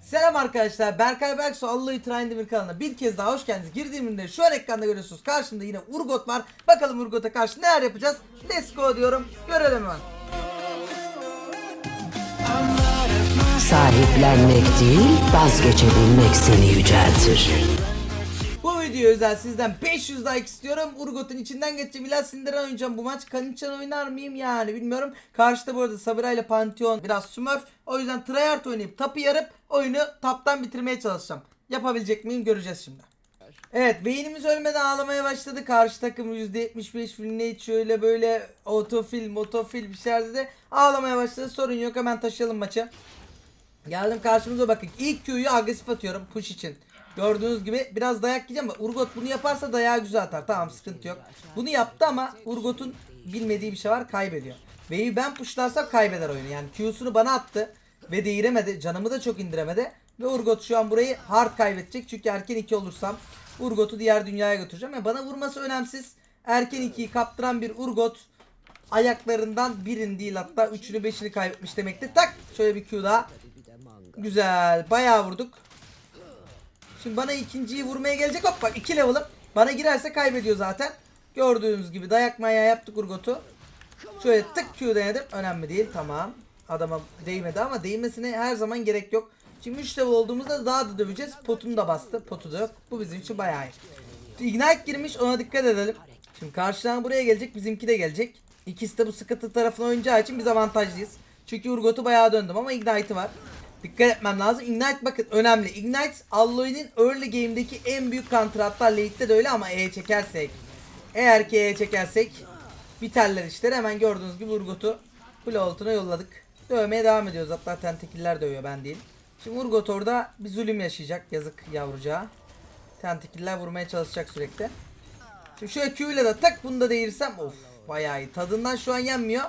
Selam arkadaşlar. Berkay Berksu Allah'ı Trendemir kanalına bir kez daha hoş geldiniz. Girdiğimde şu an ekranda görüyorsunuz. Karşımda yine Urgot var. Bakalım Urgot'a karşı neler yapacağız. Let's go diyorum. Görelim hemen. Sahiplenmek değil, vazgeçebilmek seni yüceltir. Video özel sizden 500 like istiyorum. Urgot'un içinden geçeceğim. İlla Sindiren oynayacağım bu maç. Kanichan oynar mıyım yani bilmiyorum. Karşıda bu arada Sabira ile Pantheon biraz smurf. O yüzden tryhard oynayıp tapı yarıp oyunu taptan bitirmeye çalışacağım. Yapabilecek miyim göreceğiz şimdi. Evet beynimiz ölmeden ağlamaya başladı. Karşı takım %75 filmle şöyle böyle otofil motofil bir şeylerde de ağlamaya başladı. Sorun yok hemen taşıyalım maçı. Geldim karşımıza bakın. İlk Q'yu agresif atıyorum push için. Gördüğünüz gibi biraz dayak yiyeceğim ama Urgot bunu yaparsa dayağı güzel atar. Tamam sıkıntı yok. Bunu yaptı ama Urgot'un bilmediği bir şey var kaybediyor. Ve'yi ben pushlarsam kaybeder oyunu. Yani Q'sunu bana attı ve değiremedi. Canımı da çok indiremedi. Ve Urgot şu an burayı hard kaybedecek. Çünkü erken 2 olursam Urgot'u diğer dünyaya götüreceğim. Yani bana vurması önemsiz. Erken 2'yi kaptıran bir Urgot ayaklarından birini değil hatta üçünü beşini kaybetmiş demektir. Tak şöyle bir Q daha. Güzel. Bayağı vurduk. Şimdi bana ikinciyi vurmaya gelecek. Hop bak 2 level'ım. Bana girerse kaybediyor zaten. Gördüğünüz gibi dayak manyağı yaptık Urgot'u. Şöyle tık Q denedim. Önemli değil. Tamam. Adama değmedi ama değmesine her zaman gerek yok. Şimdi 3 level olduğumuzda daha da döveceğiz. Potunu da bastı. Potu da yok. Bu bizim için bayağı iyi. Ignite girmiş ona dikkat edelim. Şimdi karşıdan buraya gelecek. Bizimki de gelecek. İkisi de bu sıkıntı tarafına oynayacağı için biz avantajlıyız. Çünkü Urgot'u bayağı döndüm ama Ignite'ı var. Dikkat etmem lazım. Ignite bakın önemli. Ignite Alloy'nin early game'deki en büyük counter hatta late'de de öyle ama E çekersek. Eğer ki E çekersek biterler işleri. Hemen gördüğünüz gibi Urgot'u kule altına yolladık. Dövmeye devam ediyoruz. Hatta tentekiller dövüyor ben değil. Şimdi Urgot orada bir zulüm yaşayacak. Yazık yavrucağa. Tentekiller vurmaya çalışacak sürekli. Şimdi şöyle Q ile de tak bunu da değirsem of bayağı iyi. Tadından şu an yenmiyor.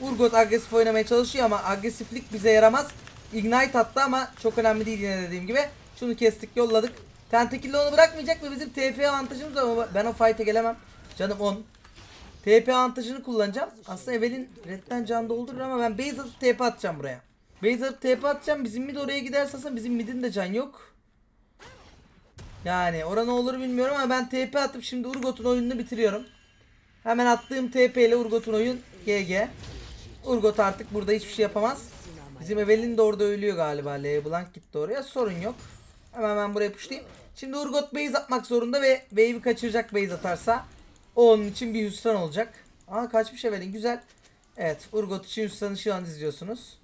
Urgot agresif oynamaya çalışıyor ama agresiflik bize yaramaz. Ignite attı ama çok önemli değil yine dediğim gibi. Şunu kestik yolladık. Tentakille onu bırakmayacak ve bizim TP avantajımız var ama ben o fight'e gelemem. Canım 10. TP avantajını kullanacağım. Aslında Evelin redden can doldurur ama ben base atıp TP atacağım buraya. Base atıp TP atacağım. Bizim mid oraya giderse aslında bizim midin de can yok. Yani orada ne olur bilmiyorum ama ben TP atıp şimdi Urgot'un oyununu bitiriyorum. Hemen attığım TP ile Urgot'un oyun GG. Urgot artık burada hiçbir şey yapamaz. Bizim Evelin de orada ölüyor galiba. LeBlanc gitti oraya. Sorun yok. Hemen ben buraya pushlayayım. Şimdi Urgot base atmak zorunda ve wave'i kaçıracak base atarsa. O onun için bir hüsran olacak. Aa kaçmış Evelin güzel. Evet Urgot için hüsranı şu an izliyorsunuz.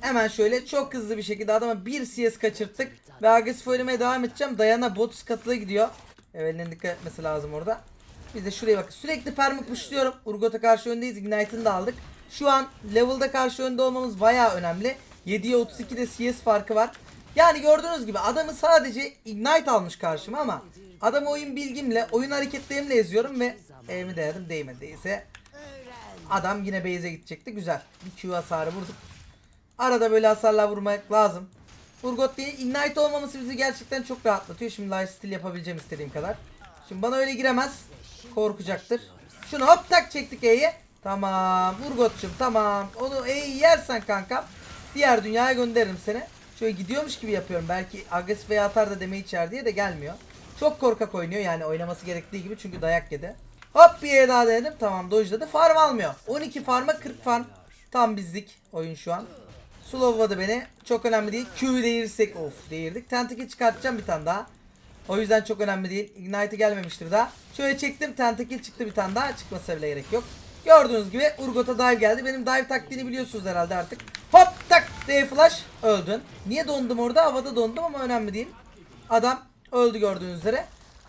Hemen şöyle çok hızlı bir şekilde adama bir CS kaçırttık. Ve agresif oynamaya devam edeceğim. Dayana bot katıla gidiyor. Evelyn'in dikkat etmesi lazım orada. Biz de şuraya bakın. Sürekli permi pushluyorum. Urgot'a karşı öndeyiz. Ignite'ını da aldık. Şu an level'da karşı önde olmamız bayağı önemli. 7'ye 32'de CS farkı var. Yani gördüğünüz gibi adamı sadece Ignite almış karşıma ama adamı oyun bilgimle, oyun hareketlerimle eziyorum ve evimi değerdim değmediyse adam yine base'e gidecekti. Güzel. Bir Q hasarı vurduk. Arada böyle hasarlar vurmak lazım. Urgot diye Ignite olmaması bizi gerçekten çok rahatlatıyor. Şimdi lifesteal yapabileceğim istediğim kadar. Şimdi bana öyle giremez. Korkacaktır. Şunu hop tak çektik E'ye. Tamam Urgot'cum tamam. Onu E'yi yersen kankam. Diğer dünyaya gönderirim seni. Şöyle gidiyormuş gibi yapıyorum. Belki agresif veya atar da demeyi içer diye de gelmiyor. Çok korkak oynuyor yani oynaması gerektiği gibi çünkü dayak yedi. Hop bir E daha denedim. Tamam dojladı. Farm almıyor. 12 farma 40 farm. Tam bizlik oyun şu an. Slowladı beni. Çok önemli değil. Q'yu değirsek of değirdik. Tentacle çıkartacağım bir tane daha. O yüzden çok önemli değil. Ignite gelmemiştir daha. Şöyle çektim. Tentacle çıktı bir tane daha. Çıkmasına bile gerek yok. Gördüğünüz gibi Urgot'a dive geldi. Benim dive taktiğini biliyorsunuz herhalde artık. Hop tak D flash öldün. Niye dondum orada? Havada dondum ama önemli değil. Adam öldü gördüğünüz üzere.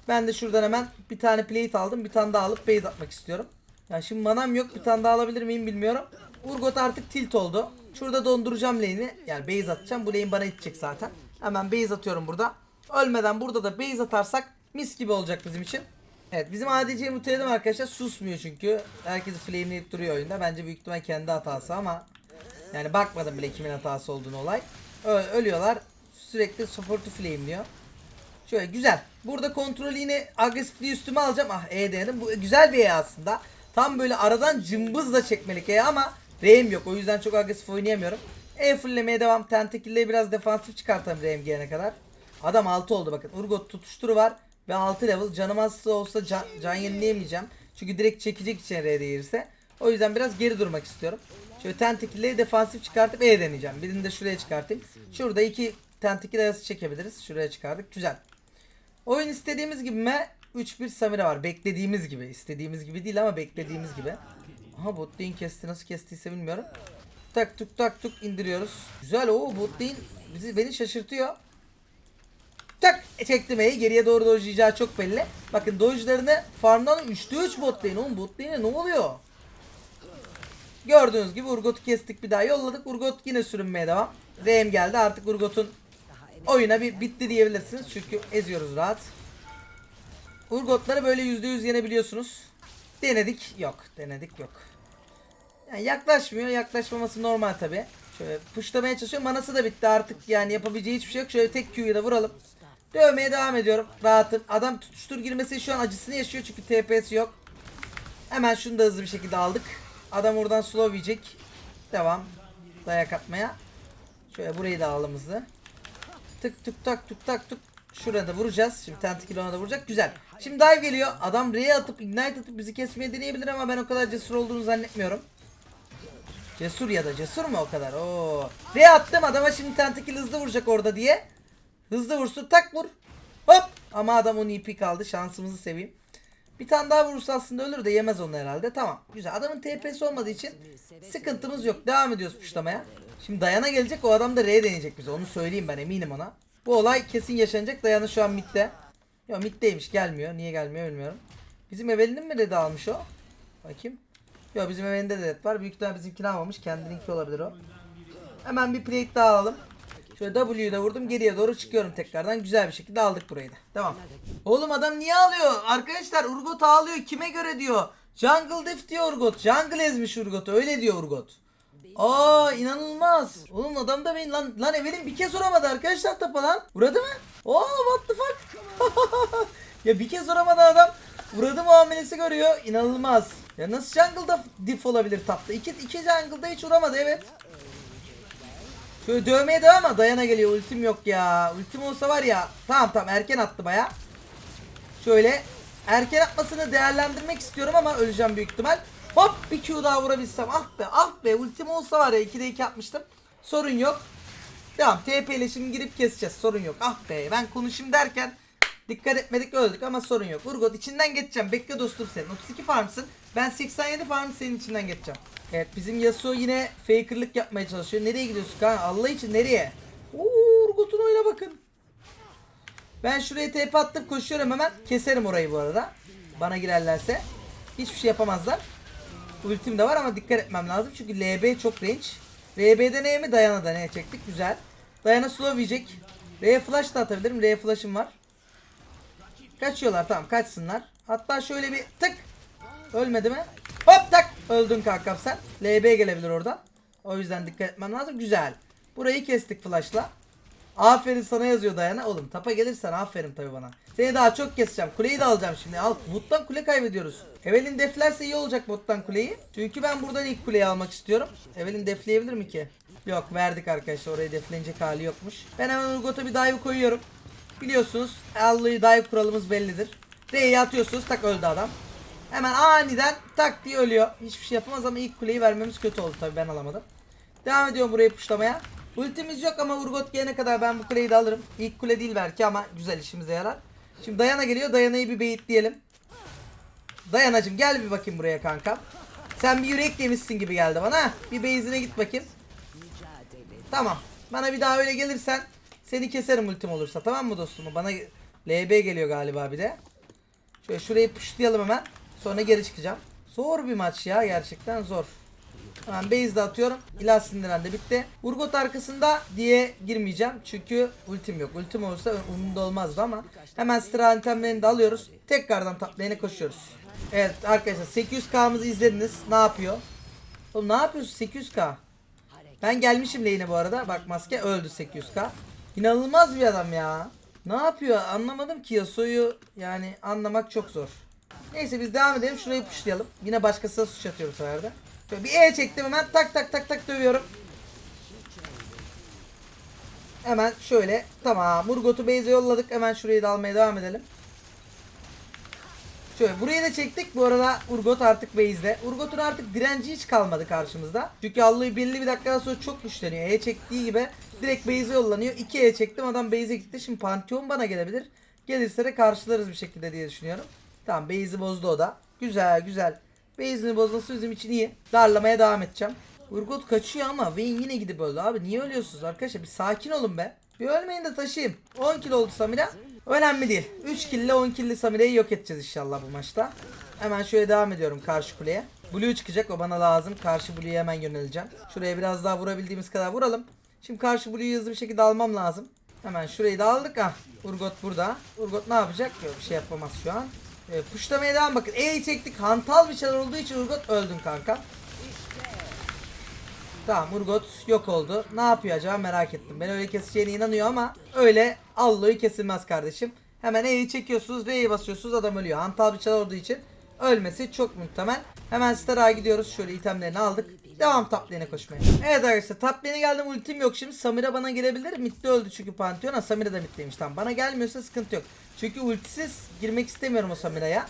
Ben de şuradan hemen bir tane plate aldım. Bir tane daha alıp base atmak istiyorum. Ya şimdi manam yok. Bir tane daha alabilir miyim bilmiyorum. Urgot artık tilt oldu. Şurada donduracağım lane'i. Yani base atacağım. Bu lane bana itecek zaten. Hemen base atıyorum burada. Ölmeden burada da base atarsak mis gibi olacak bizim için. Evet bizim ADC'yi muteledim arkadaşlar. Susmuyor çünkü. Herkesi flameleyip duruyor oyunda. Bence büyük ihtimal kendi hatası ama yani bakmadım bile kimin hatası olduğunu olay. Ölüyorlar. Sürekli support'u flameliyor. Şöyle güzel. Burada kontrolü yine agresifliği üstüme alacağım. Ah E denedim. Bu güzel bir E aslında. Tam böyle aradan cımbızla çekmelik E ama R'im yok. O yüzden çok agresif oynayamıyorum. E fulllemeye devam. Tentakill'e biraz defansif çıkartalım RMG'ne kadar. Adam 6 oldu bakın. Urgot tutuşturu var. Ve 6 level. Canım az olsa can, can yenileyemeyeceğim. Çünkü direkt çekecek için R değilse. O yüzden biraz geri durmak istiyorum. Şöyle tentakill'e defansif çıkartıp E deneyeceğim. Birini de şuraya çıkartayım. Şurada iki tentakill arası çekebiliriz. Şuraya çıkardık. Güzel. Oyun istediğimiz gibi mi? 3-1 Samira var. Beklediğimiz gibi. İstediğimiz gibi değil ama beklediğimiz gibi. Aha bot lane kesti. Nasıl kestiyse bilmiyorum. Tak tuk tak tuk indiriyoruz. Güzel o bot lane bizi beni şaşırtıyor. Tak e, çektim E'yi geriye doğru dojlayacağı çok belli. Bakın dojlarını farmdan 3'te 3 bot lane. Oğlum bot ne oluyor? Gördüğünüz gibi Urgot'u kestik bir daha yolladık. Urgot yine sürünmeye devam. RM geldi artık Urgot'un oyuna bir bitti diyebilirsiniz. Çünkü eziyoruz rahat. Urgotları böyle %100 yenebiliyorsunuz. Denedik. Yok. Denedik yok. Yani yaklaşmıyor. Yaklaşmaması normal tabi. Şöyle puşlamaya çalışıyor. Manası da bitti artık. Yani yapabileceği hiçbir şey yok. Şöyle tek Q'yu da vuralım. Dövmeye devam ediyorum. Rahatım. Adam tutuştur girmesi şu an acısını yaşıyor. Çünkü TPS yok. Hemen şunu da hızlı bir şekilde aldık. Adam oradan slow yiyecek. Devam. Dayak atmaya. Şöyle burayı da alalım hızlı. Tık tık tak tık tak tık. Şurada vuracağız. Şimdi Tentacle ona da vuracak. Güzel. Şimdi dive geliyor. Adam R'ye atıp ignite atıp bizi kesmeye deneyebilir ama ben o kadar cesur olduğunu zannetmiyorum. Cesur ya da cesur mu o kadar? Oo. R attım adama şimdi Tentacle hızlı vuracak orada diye. Hızlı vursun tak vur. Hop. Ama adam onun ipi kaldı. Şansımızı seveyim. Bir tane daha vurursa aslında ölür de yemez onu herhalde. Tamam. Güzel. Adamın TP'si olmadığı için sıkıntımız yok. Devam ediyoruz puşlamaya. Şimdi Dayana gelecek. O adam da R deneyecek bize. Onu söyleyeyim ben eminim ona. Bu olay kesin yaşanacak. Dayana şu an midde. Ya middeymiş. Gelmiyor. Niye gelmiyor bilmiyorum. Bizim Evelyn'in mi dedi almış o? Bakayım. Yok bizim Evelyn'de de red var. Büyük ihtimalle bizimkini almamış. Kendininki olabilir o. Hemen bir plate daha alalım. Şöyle da vurdum. Geriye doğru çıkıyorum tekrardan. Güzel bir şekilde aldık burayı da. Tamam. Oğlum adam niye ağlıyor? Arkadaşlar Urgot ağlıyor. Kime göre diyor? Jungle Diff diyor Urgot. Jungle ezmiş Urgot. Öyle diyor Urgot. Aa inanılmaz. Oğlum adam da beni lan lan Evelyn bir kez vuramadı arkadaşlar tapa lan. Vuradı mı? Oo what the fuck? ya bir kez vuramadı adam. Vuradı muamelesi görüyor. İnanılmaz. Ya nasıl jungle'da diff olabilir tapta? İki, iki jungle'da hiç vuramadı evet. Şöyle dövmeye devam ama dayana geliyor. Ultim yok ya. Ultim olsa var ya. Tamam tamam erken attı baya. Şöyle erken atmasını değerlendirmek istiyorum ama öleceğim büyük ihtimal. Hop bir Q daha vurabilsem. Ah be ah be ultim olsa var ya 2'de 2 atmıştım. Sorun yok. Devam TP ile şimdi girip keseceğiz. Sorun yok. Ah be ben konuşayım derken dikkat etmedik öldük ama sorun yok. Urgot içinden geçeceğim. Bekle dostum senin. 32 farmsın. Ben 87 farm senin içinden geçeceğim. Evet bizim Yasuo yine fakerlık yapmaya çalışıyor. Nereye gidiyorsun kanka? Allah için nereye? Oo Urgot'un oyuna bakın. Ben şuraya TP attım koşuyorum hemen. Keserim orayı bu arada. Bana girerlerse. Hiçbir şey yapamazlar. Ultim de var ama dikkat etmem lazım. Çünkü LB çok range. RB'de neye mi? Dayana da neye çektik? Güzel. Dayana slow yiyecek. R flash da atabilirim. R flash'ım var. Kaçıyorlar tamam kaçsınlar. Hatta şöyle bir tık. Ölmedi mi? Hop tak. Öldün kankam sen. LB gelebilir oradan. O yüzden dikkat etmem lazım. Güzel. Burayı kestik flash'la. Aferin sana yazıyor Dayana. Oğlum tapa gelirsen aferin tabi bana. Seni daha çok keseceğim. Kuleyi de alacağım şimdi. Al. Bottan kule kaybediyoruz. Evelyn deflerse iyi olacak bottan kuleyi. Çünkü ben buradan ilk kuleyi almak istiyorum. Evelyn defleyebilir mi ki? Yok verdik arkadaşlar. Oraya deflenecek hali yokmuş. Ben hemen Urgot'a bir dive koyuyorum. Biliyorsunuz Allah'ı dive kuralımız bellidir. R'yi atıyorsunuz tak öldü adam. Hemen aniden tak diye ölüyor. Hiçbir şey yapamaz ama ilk kuleyi vermemiz kötü oldu tabi ben alamadım. Devam ediyorum burayı puşlamaya. Ultimiz yok ama Urgot gelene kadar ben bu kuleyi de alırım. İlk kule değil belki ama güzel işimize yarar. Şimdi Dayana geliyor. Dayana'yı bir beyitleyelim. Dayanacım gel bir bakayım buraya kanka. Sen bir yürek yemişsin gibi geldi bana. Bir base'ine git bakayım. Tamam. Bana bir daha öyle gelirsen seni keserim ultim olursa. Tamam mı dostum? Bana LB geliyor galiba bir de. Şöyle şurayı puşlayalım hemen. Sonra geri çıkacağım. Zor bir maç ya gerçekten zor. Hemen base de atıyorum. İlah sindiren de bitti. Urgot arkasında diye girmeyeceğim. Çünkü ultim yok. Ultim olursa umurumda olmazdı ama. Hemen sıra de alıyoruz. Tekrardan top lane'e koşuyoruz. Evet arkadaşlar 800k'mızı izlediniz. Ne yapıyor? Oğlum ne yapıyorsun 800k? Ben gelmişim lane'e bu arada. Bak maske öldü 800k. İnanılmaz bir adam ya. Ne yapıyor anlamadım ki Yasuo'yu yani anlamak çok zor. Neyse biz devam edelim şurayı pushlayalım. Yine başkasına suç atıyor bu sefer de. Şöyle bir E çektim hemen tak tak tak tak dövüyorum. Hemen şöyle tamam Urgot'u base'e yolladık. Hemen şurayı da almaya devam edelim. Şöyle burayı da çektik. Bu arada Urgot artık base'de. Urgot'un artık direnci hiç kalmadı karşımızda. Çünkü Alloy belli bir dakikadan sonra çok güçleniyor. E çektiği gibi direkt base'e yollanıyor. 2 E çektim adam base'e gitti. Şimdi Pantheon bana gelebilir. Gelirse de karşılarız bir şekilde diye düşünüyorum. Tamam base'i bozdu o da. Güzel güzel. Base'ini bozması bizim için iyi. Darlamaya devam edeceğim. Urgot kaçıyor ama Vayne yine gidip öldü abi. Niye ölüyorsunuz arkadaşlar? Bir sakin olun be. Bir ölmeyin de taşıyayım. 10 kill oldu Samira. Önemli değil. 3 kill ile 10 kill Samira'yı yok edeceğiz inşallah bu maçta. Hemen şöyle devam ediyorum karşı kuleye. Blue çıkacak o bana lazım. Karşı Blue'ya hemen yöneleceğim. Şuraya biraz daha vurabildiğimiz kadar vuralım. Şimdi karşı Blue'yu hızlı bir şekilde almam lazım. Hemen şurayı da aldık. Ah Urgot burada. Urgot ne yapacak? Yok bir şey yapamaz şu an. E, puşlamaya devam bakın. E'yi çektik. Hantal bir şeyler olduğu için Urgot öldün kanka. Tamam Urgot yok oldu. Ne yapıyor acaba merak ettim. Ben öyle keseceğine inanıyor ama öyle Allo'yu kesilmez kardeşim. Hemen E'yi çekiyorsunuz R'yi basıyorsunuz adam ölüyor. Hantal bir çalar olduğu için ölmesi çok muhtemel. Hemen Star'a gidiyoruz. Şöyle itemlerini aldık. Devam top lane'e koşmaya. Evet arkadaşlar top lane'e geldim ultim yok şimdi. Samira bana gelebilir. Mid'de öldü çünkü Pantheon. Ha Samira da mid'deymiş tamam. Bana gelmiyorsa sıkıntı yok. Çünkü ultisiz girmek istemiyorum o Samira'ya.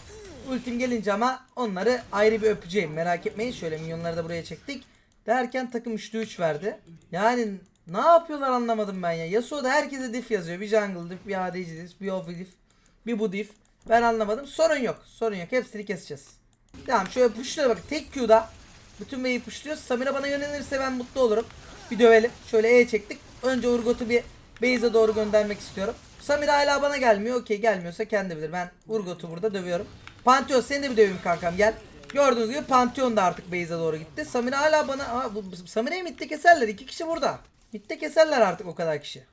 Ultim gelince ama onları ayrı bir öpeceğim. Merak etmeyin. Şöyle minyonları da buraya çektik. Derken takım 3'te 3 verdi. Yani ne yapıyorlar anlamadım ben ya. Yasuo da herkese diff yazıyor. Bir jungle diff, bir ADC diff, bir off diff, bir bu diff. Ben anlamadım. Sorun yok. Sorun yok. Hepsini keseceğiz. Tamam şöyle pushluyor bak. Tek Q'da bütün wave'i pushluyor. Samira bana yönelirse ben mutlu olurum. Bir dövelim. Şöyle E çektik. Önce Urgot'u bir base'e doğru göndermek istiyorum. Samira hala bana gelmiyor. Okey gelmiyorsa kendi bilir. Ben Urgot'u burada dövüyorum. Pantheon seni de bir döveyim kankam gel. Gördüğünüz gibi Pantheon da artık base'e doğru gitti. Samira hala bana... Aa, bu, bu- Samira'yı midde keserler. İki kişi burada. Midde keserler artık o kadar kişi.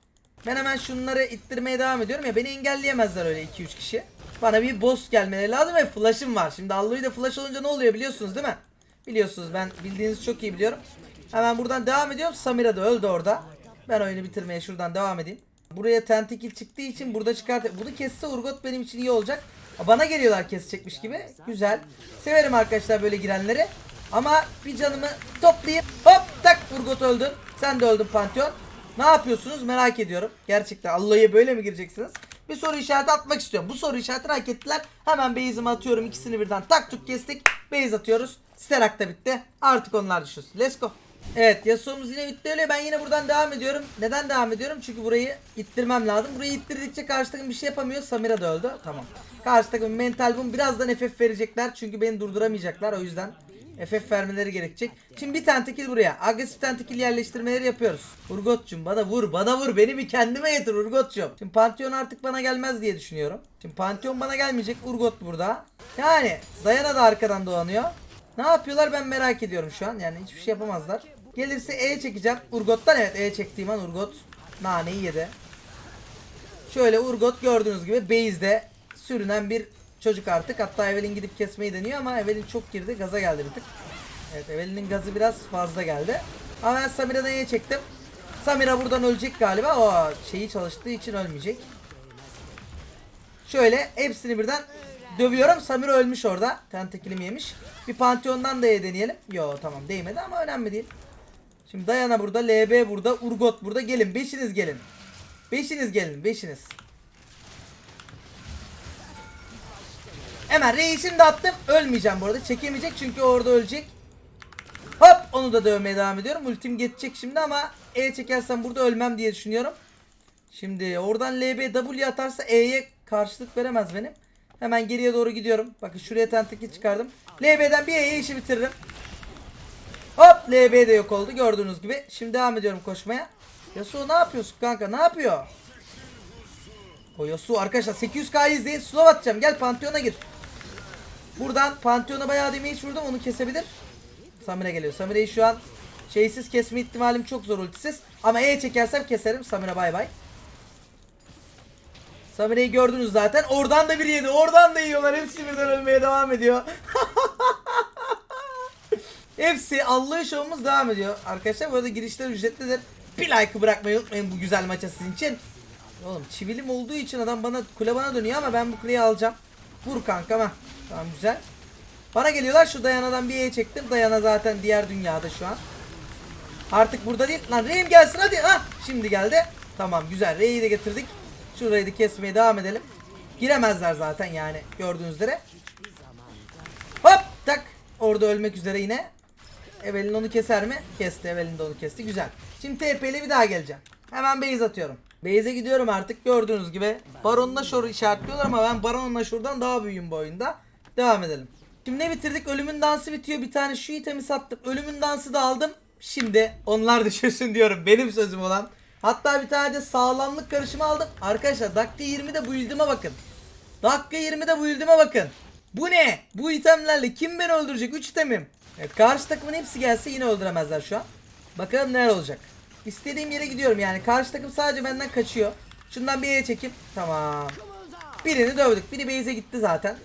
Ben hemen şunları ittirmeye devam ediyorum ya beni engelleyemezler öyle 2-3 kişi. Bana bir boss gelmeleri lazım ve flash'ım var. Şimdi Alloy'da flash olunca ne oluyor biliyorsunuz değil mi? Biliyorsunuz ben bildiğiniz çok iyi biliyorum. Hemen buradan devam ediyorum. Samira da öldü orada. Ben oyunu bitirmeye şuradan devam edeyim. Buraya tentikil çıktığı için burada çıkart. Bunu kesse Urgot benim için iyi olacak. Bana geliyorlar kesecekmiş gibi. Güzel. Severim arkadaşlar böyle girenleri. Ama bir canımı toplayıp hop tak Urgot öldün. Sen de öldün Pantheon. Ne yapıyorsunuz merak ediyorum. Gerçekten Allah'a böyle mi gireceksiniz? Bir soru işareti atmak istiyorum. Bu soru işaretini hak ettiler. Hemen base'imi atıyorum. ikisini birden tak tuk kestik. Base atıyoruz. Sterak da bitti. Artık onlar düşünsün. Let's go. Evet Yasuo'muz yine bitti öyle. Ben yine buradan devam ediyorum. Neden devam ediyorum? Çünkü burayı ittirmem lazım. Burayı ittirdikçe karşı takım bir şey yapamıyor. Samira da öldü. Tamam. Karşı takım mental boom birazdan FF verecekler. Çünkü beni durduramayacaklar. O yüzden FF vermeleri gerekecek. Şimdi bir tentekil buraya. Agresif tentekil yerleştirmeleri yapıyoruz. Urgot'cum bana vur. Bana vur. Beni bir kendime getir Urgot'cum. Şimdi Pantheon artık bana gelmez diye düşünüyorum. Şimdi Pantheon bana gelmeyecek. Urgot burada. Yani Dayana da arkadan dolanıyor. Ne yapıyorlar ben merak ediyorum şu an. Yani hiçbir şey yapamazlar. Gelirse E çekeceğim. Urgot'tan evet E çektiğim an Urgot naneyi yedi. Şöyle Urgot gördüğünüz gibi base'de sürünen bir çocuk artık. Hatta Evelyn gidip kesmeyi deniyor ama Evelyn çok girdi. Gaza geldi bir tık. Evet Evelyn'in gazı biraz fazla geldi. Ama ben Samira'dan iyi çektim. Samira buradan ölecek galiba. O şeyi çalıştığı için ölmeyecek. Şöyle hepsini birden dövüyorum. Samira ölmüş orada. Tentakilimi yemiş. Bir Pantheon'dan da ye deneyelim. Yo tamam değmedi ama önemli değil. Şimdi Dayana burada, LB burada, Urgot burada. Gelin beşiniz gelin. Beşiniz gelin beşiniz. Hemen reisim de attım. Ölmeyeceğim bu arada. Çekemeyecek çünkü orada ölecek. Hop onu da dövmeye devam ediyorum. Ultim geçecek şimdi ama E çekersem burada ölmem diye düşünüyorum. Şimdi oradan LB W atarsa E'ye karşılık veremez benim. Hemen geriye doğru gidiyorum. Bakın şuraya tentakil çıkardım. LB'den bir E'ye işi bitiririm. Hop LB de yok oldu gördüğünüz gibi. Şimdi devam ediyorum koşmaya. Yasuo ne yapıyorsun kanka ne yapıyor? O Yasuo arkadaşlar 800k izleyin slow atacağım gel Pantheon'a gir. Buradan Pantheon'a bayağı damage vurdum onu kesebilir. Samira geliyor. Samira'yı şu an şeysiz kesme ihtimalim çok zor ultisiz. Ama E çekersem keserim. Samira bay bay. Samira'yı gördünüz zaten. Oradan da bir yedi. Oradan da yiyorlar. Hepsi birden ölmeye devam ediyor. Hepsi Allah'ı şovumuz devam ediyor. Arkadaşlar bu arada girişler ücretlidir. Bir like bırakmayı unutmayın bu güzel maça sizin için. Oğlum çivilim olduğu için adam bana kule bana dönüyor ama ben bu kuleyi alacağım. Vur kankam ha. Tamam güzel. Bana geliyorlar şu Dayana'dan bir E çektim. Dayana zaten diğer dünyada şu an. Artık burada değil. Lan Reyim gelsin hadi. Ha şimdi geldi. Tamam güzel. R'yi de getirdik. Şurayı da kesmeye devam edelim. Giremezler zaten yani gördüğünüz üzere. Hop tak. Orada ölmek üzere yine. Evelyn onu keser mi? Kesti. Evelyn de onu kesti. Güzel. Şimdi TP ile bir daha geleceğim. Hemen base atıyorum. Base'e gidiyorum artık. Gördüğünüz gibi. Baron Nashor'u işaretliyorlar ama ben Baron Nashor'dan daha büyüğüm bu oyunda. Devam edelim. Şimdi ne bitirdik? Ölümün dansı bitiyor. Bir tane şu itemi sattık. Ölümün dansı da aldım. Şimdi onlar düşünsün diyorum. Benim sözüm olan. Hatta bir tane de sağlamlık karışımı aldım. Arkadaşlar dakika 20'de bu build'ime bakın. Dakika 20'de bu build'ime bakın. Bu ne? Bu itemlerle kim beni öldürecek? 3 itemim. Evet karşı takımın hepsi gelse yine öldüremezler şu an. Bakalım neler olacak. İstediğim yere gidiyorum yani. Karşı takım sadece benden kaçıyor. Şundan bir yere çekip. Tamam. Birini dövdük. Biri base'e gitti zaten.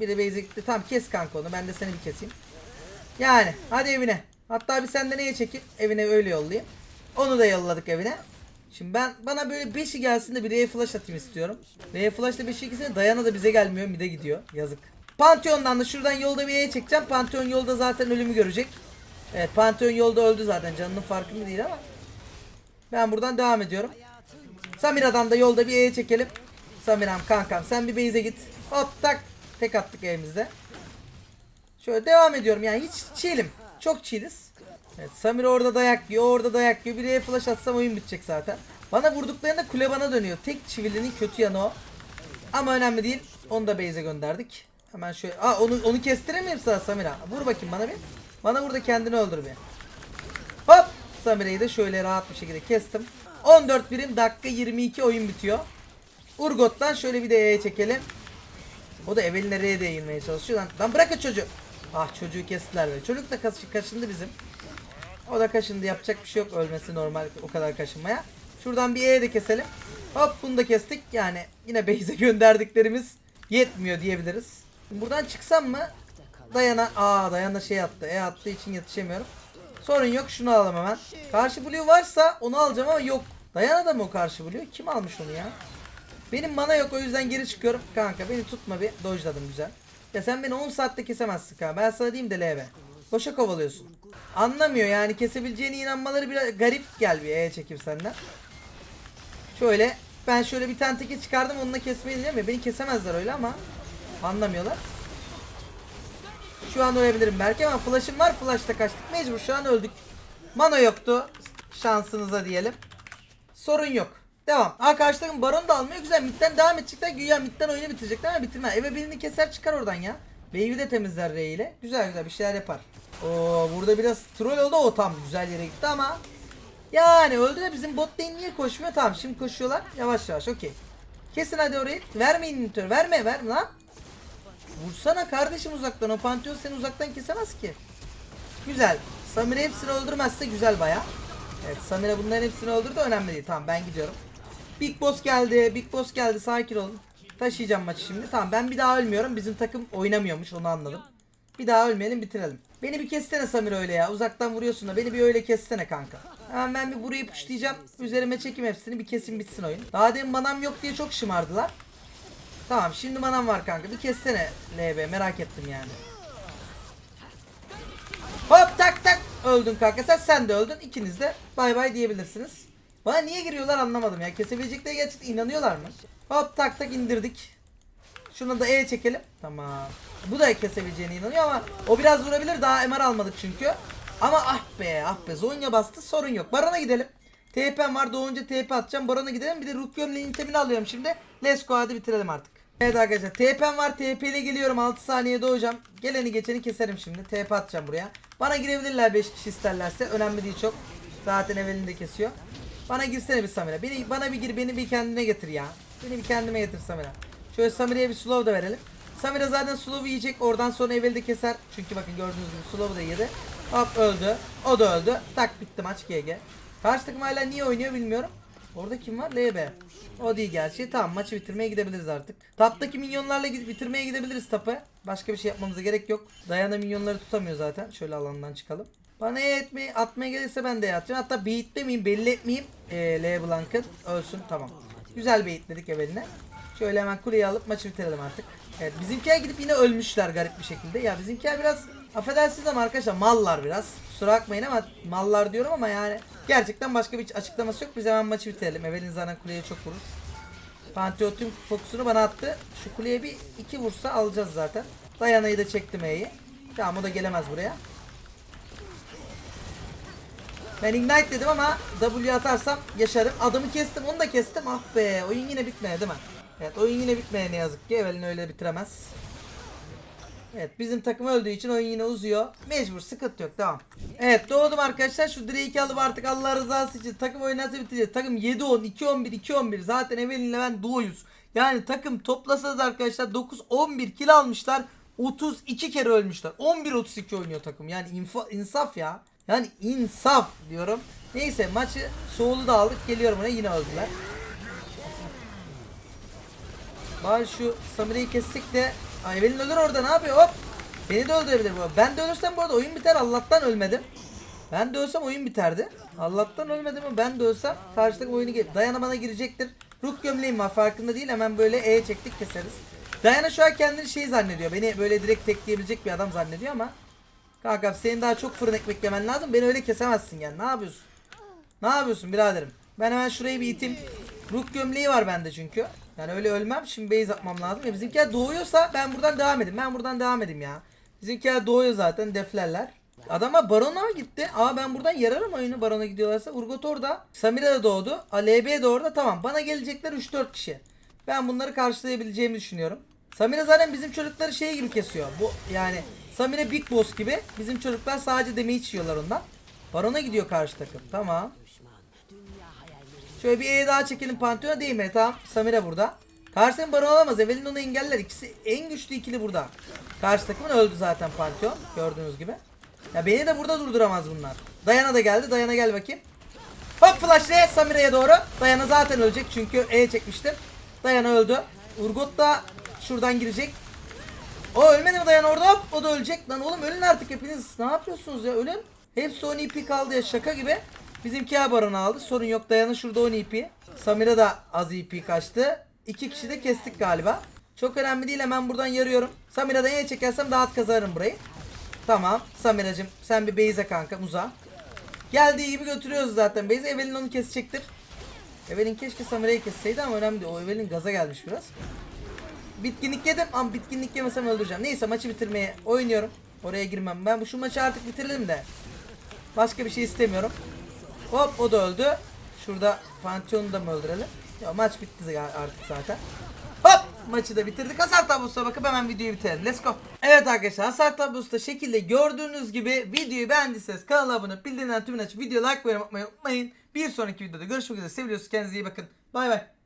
Biri base'e gitti. Tamam kes kanka onu. Ben de seni bir keseyim. Yani hadi evine. Hatta bir sen de neye çekip evine öyle yollayayım. Onu da yolladık evine. Şimdi ben bana böyle 5'i gelsin de bir R'ye flash atayım istiyorum. R'ye flash da 5'i ikisine Dayana da bize gelmiyor. Bir de gidiyor. Yazık. Pantheon'dan da şuradan yolda bir E'ye çekeceğim. Pantheon yolda zaten ölümü görecek. Evet Pantheon yolda öldü zaten. Canının farkında değil ama. Ben buradan devam ediyorum. Samira'dan da yolda bir E'ye çekelim. Samira'm kankam sen bir base'e git. Hop tak. Tek attık elimizde. Şöyle devam ediyorum yani hiç chill'im. Çok chilliz. Evet Samir orada dayak yiyor, orada dayak yiyor. Bir de flash atsam oyun bitecek zaten. Bana vurduklarında kule bana dönüyor. Tek çivilinin kötü yanı o. Ama önemli değil. Onu da base'e gönderdik. Hemen şöyle. Aa onu onu kestiremeyim sana Samira. Vur bakayım bana bir. Bana burada kendini öldür bir. Hop! Samira'yı da şöyle rahat bir şekilde kestim. 14 birim dakika 22 oyun bitiyor. Urgot'tan şöyle bir de E'ye çekelim. O da Evelyn'e R'ye değinmeye çalışıyor. Lan, lan bırakın çocuğu. Ah çocuğu kestiler be. Çocuk da kaç, kaşındı bizim. O da kaşındı yapacak bir şey yok. Ölmesi normal o kadar kaşınmaya. Şuradan bir E de keselim. Hop bunu da kestik. Yani yine base'e gönderdiklerimiz yetmiyor diyebiliriz. Buradan çıksam mı? Dayana. Aa Dayana şey attı. E attığı için yetişemiyorum. Sorun yok şunu alalım hemen. Karşı blue varsa onu alacağım ama yok. Dayana da mı o karşı blue? Kim almış onu ya? Benim mana yok o yüzden geri çıkıyorum. Kanka beni tutma bir. Dojladım güzel. Ya sen beni 10 saatte kesemezsin kanka. Ben sana diyeyim de LV. Boşa kovalıyorsun. Anlamıyor yani kesebileceğine inanmaları biraz garip gel bir E'ye çekeyim senden. Şöyle ben şöyle bir tane teki çıkardım onunla kesmeyi diyeceğim ya beni kesemezler öyle ama anlamıyorlar. Şu an ölebilirim belki ama flash'ım var flash'ta kaçtık mecbur şu an öldük. Mana yoktu şansınıza diyelim. Sorun yok. Devam. Aa karşı takım baron da almıyor. Güzel. Midden devam edecekler. Güya midden oyunu bitirecekler ama bitirmez. Eve birini keser çıkar oradan ya. Wave'i de temizler Rey ile. Güzel güzel bir şeyler yapar. Oo burada biraz troll oldu. O tam güzel yere gitti ama. Yani öldü de bizim bot lane niye koşmuyor? Tamam şimdi koşuyorlar. Yavaş yavaş okey. Kesin hadi orayı. Vermeyin inhibitör. Verme ver lan. Vursana kardeşim uzaktan. O Pantheon seni uzaktan kesemez ki. Güzel. Samira hepsini öldürmezse güzel baya. Evet Samira bunların hepsini öldürdü önemli değil. Tamam ben gidiyorum. Big Boss geldi. Big Boss geldi. Sakin olun. Taşıyacağım maçı şimdi. Tamam ben bir daha ölmüyorum. Bizim takım oynamıyormuş onu anladım. Bir daha ölmeyelim bitirelim. Beni bir kessene Samir öyle ya. Uzaktan vuruyorsun da beni bir öyle kessene kanka. Hemen ben bir burayı puşlayacağım. Üzerime çekim hepsini bir kesin bitsin oyun. Daha demin manam yok diye çok şımardılar. Tamam şimdi manam var kanka. Bir kessene LB merak ettim yani. Hop tak tak. Öldün kanka sen, sen de öldün. İkiniz de bay bay diyebilirsiniz. Bana niye giriyorlar anlamadım ya. Kesebilecekleri gerçekten inanıyorlar mı? Hop tak tak indirdik. Şunu da E çekelim. Tamam. Bu da kesebileceğine inanıyor ama o biraz vurabilir. Daha MR almadık çünkü. Ama ah be ah be. Zonya bastı sorun yok. Baron'a gidelim. TP'm var doğunca TP atacağım. Baron'a gidelim. Bir de Rook gömleğin itemini alıyorum şimdi. Let's go hadi bitirelim artık. Evet arkadaşlar TP'm var. TP ile geliyorum. 6 saniye doğacağım. Geleni geçeni keserim şimdi. TP atacağım buraya. Bana girebilirler 5 kişi isterlerse. Önemli değil çok. Zaten Evelyn de kesiyor. Bana girsene bir Samira. Beni, bana bir gir beni bir kendine getir ya. Beni bir kendime getir Samira. Şöyle Samira'ya bir slow da verelim. Samira zaten slow'u yiyecek. Oradan sonra Evel'i de keser. Çünkü bakın gördüğünüz gibi slow'u da yedi. Hop öldü. O da öldü. Tak bitti maç GG. Karşı takım hala niye oynuyor bilmiyorum. Orada kim var? LB. O değil gerçi. Tamam maçı bitirmeye gidebiliriz artık. Taptaki minyonlarla gidip bitirmeye gidebiliriz tapı. Başka bir şey yapmamıza gerek yok. Dayana minyonları tutamıyor zaten. Şöyle alandan çıkalım. Bana E atmaya gelirse ben de E atacağım. Hatta beyitlemeyeyim, belli etmeyeyim. Ee, L Blanc'ın ölsün. Tamam. Güzel beyitledik eveline. Şöyle hemen kuleyi alıp maçı bitirelim artık. Evet bizimkiler gidip yine ölmüşler garip bir şekilde. Ya bizimkiler biraz affedersiniz ama arkadaşlar mallar biraz. Kusura bakmayın ama mallar diyorum ama yani gerçekten başka bir açıklaması yok. Biz hemen maçı bitirelim. Evelin zaten kuleye çok vurur. Pantheon tüm fokusunu bana attı. Şu kuleye bir iki vursa alacağız zaten. Dayanayı da çektim E'yi. Tamam o da gelemez buraya. Ben ignite dedim ama W atarsam yaşarım. Adamı kestim onu da kestim. Ah be oyun yine bitmedi değil mi? Evet oyun yine bitmedi ne yazık ki. Evelyn öyle bitiremez. Evet bizim takım öldüğü için oyun yine uzuyor. Mecbur sıkıntı yok devam. Evet doğdum arkadaşlar şu Drake'i alıp artık Allah rızası için takım oyunu nasıl bitecek? Takım 7-10, 2-11, 2-11 zaten Evelyn'le ben doğuyuz. Yani takım toplasanız arkadaşlar 9-11 kill almışlar. 32 kere ölmüşler. 11-32 oynuyor takım. Yani infa, insaf ya. Yani insaf diyorum. Neyse maçı soğulu da aldık. Geliyorum oraya yine öldüler. Bari şu Samira'yı kessek de Ay Evelyn ölür orada ne yapıyor? Hop. Beni de öldürebilir bu. Ben de ölürsem bu arada oyun biter Allah'tan ölmedim. Ben de ölsem oyun biterdi. Allah'tan ölmedim ama ben de ölsem Karşıdaki oyunu Dayana bana girecektir. Ruh gömleğim var farkında değil. Hemen böyle E çektik keseriz. Dayana şu an kendini şey zannediyor. Beni böyle direkt tekleyebilecek bir adam zannediyor ama. Kanka senin daha çok fırın ekmek yemen lazım. Beni öyle kesemezsin yani. Ne yapıyorsun? Ne yapıyorsun biraderim? Ben hemen şurayı bir iteyim. Ruh gömleği var bende çünkü yani öyle ölmem. Şimdi base atmam lazım. Ya bizimkiler doğuyorsa ben buradan devam edeyim. Ben buradan devam edeyim ya. Bizimkiler doğuyor zaten deflerler. Adama Baron'a mı gitti? Aa ben buradan yararım oyunu Baron'a gidiyorlarsa. Urgot orada. Samira da doğdu. ALB de orada. Tamam bana gelecekler 3-4 kişi. Ben bunları karşılayabileceğimi düşünüyorum. Samira zaten bizim çocukları şey gibi kesiyor. Bu yani Samira Big Boss gibi. Bizim çocuklar sadece damage yiyorlar ondan. Baron'a gidiyor karşı takım. Tamam. Şöyle bir E daha çekelim Pantheon'a değil mi? Tamam. Samira burada. Karşısında baron alamaz. Evelyn onu engeller. İkisi en güçlü ikili burada. Karşı takımın öldü zaten Pantheon. Gördüğünüz gibi. Ya beni de burada durduramaz bunlar. Dayana da geldi. Dayana gel bakayım. Hop flash'le Samira'ya doğru. Dayana zaten ölecek çünkü E çekmiştim. Dayana öldü. Urgot da şuradan girecek. O ölmedi mi Dayana orada? Hop o da ölecek. Lan oğlum ölün artık hepiniz. Ne yapıyorsunuz ya? Ölün. Hepsi 10 EP kaldı ya şaka gibi. Bizimki baronu aldı. Sorun yok. Dayanın şurada 10 EP. Samira da az EP kaçtı. İki kişi de kestik galiba. Çok önemli değil. Hemen buradan yarıyorum. Samira'dan yine çekersem daha az kazanırım burayı. Tamam. Samira'cım sen bir base'e kanka uza. Geldiği gibi götürüyoruz zaten base'e. Evelyn onu kesecektir. Evelyn keşke Samira'yı kesseydi ama önemli değil. O Evelyn gaza gelmiş biraz. Bitkinlik yedim ama bitkinlik yemesem öldüreceğim. Neyse maçı bitirmeye oynuyorum. Oraya girmem. Ben bu şu maçı artık bitirelim de. Başka bir şey istemiyorum. Hop o da öldü. Şurada Pantheon'u da mı öldürelim? Ya maç bitti artık zaten. Hop maçı da bitirdik. Hasar tablosuna bakıp hemen videoyu bitirelim. Let's go. Evet arkadaşlar hasar tablosu da şekilde gördüğünüz gibi videoyu beğendiyseniz kanala abone olup bildirimleri tümünü açıp video like ve yorum atmayı unutmayın. Bir sonraki videoda görüşmek üzere. Seviyorsunuz. Kendinize iyi bakın. Bay bay.